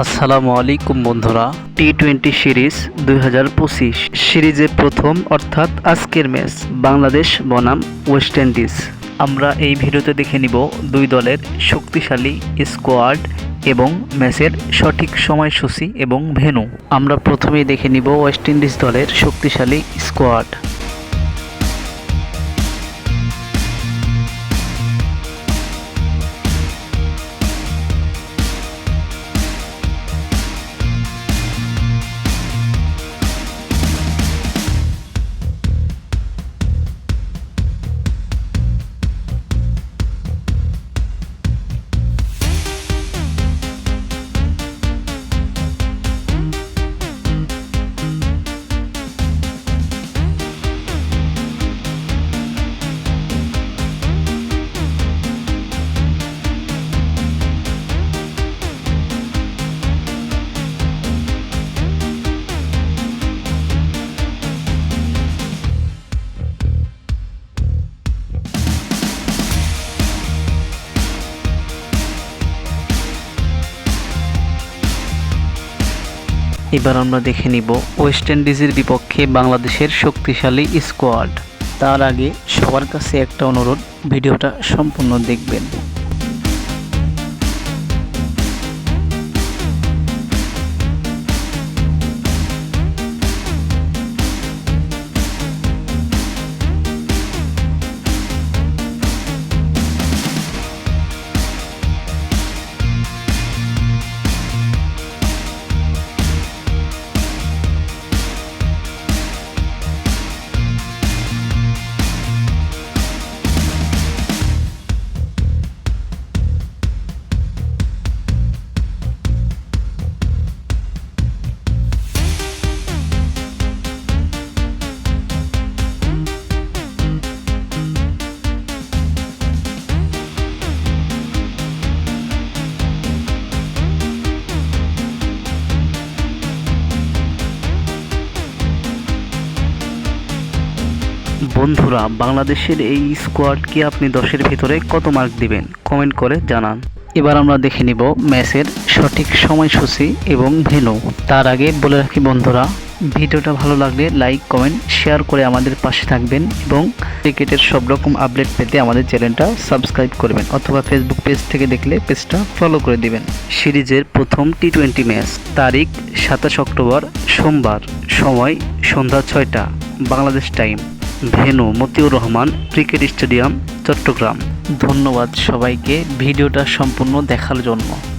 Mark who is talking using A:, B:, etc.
A: আসসালামু আলাইকুম বন্ধুরা, টি টোয়েন্টি সিরিজ দুই হাজার পঁচিশ। সিরিজের প্রথম অর্থাৎ আজকের ম্যাচ, বাংলাদেশ বনাম ওয়েস্ট ইন্ডিজ। আমরা এই ভিডিওতে দেখে নিব দুই দলের শক্তিশালী স্কোয়াড এবং ম্যাচের সঠিক সময়সূচি এবং ভেন্যু। আমরা প্রথমেই দেখে নিব ওয়েস্ট ইন্ডিজ দলের শক্তিশালী স্কোয়াড। এবার আমরা দেখে নিব ওয়েস্ট ইন্ডিজের বিপক্ষে বাংলাদেশের শক্তিশালী স্কোয়াড তার আগে সবার কাছে একটা অনুরোধ, ভিডিওটা সম্পূর্ণ দেখবেন। বন্ধুরা, বাংলাদেশের এই স্কোয়াডকে আপনি দশের ভিতরে কত মার্ক দিবেন? কমেন্ট করে জানান। এবার আমরা দেখে নিব ম্যাচের সঠিক সময়সূচি এবং ভেন্যু তার আগে বলে রাখি বন্ধুরা, ভিডিওটা ভালো লাগলে লাইক কমেন্ট শেয়ার করে আমাদের পাশে থাকবেন এবং ক্রিকেটের সব রকম আপডেট পেতে আমাদের চ্যানেলটা সাবস্ক্রাইব করবেন অথবা ফেসবুক পেজ থেকে দেখলে পেজটা ফলো করে দিবেন। সিরিজের প্রথম টি টোয়েন্টি ম্যাচ তারিখ সাতাশ অক্টোবর, সোমবার, সময় সন্ধ্যা ছয়টা, Bangladesh time venue Motiur Rahman cricket stadium Chittagong. ধন্যবাদ সবাইকে ভিডিওটা সম্পূর্ণ দেখার জন্য।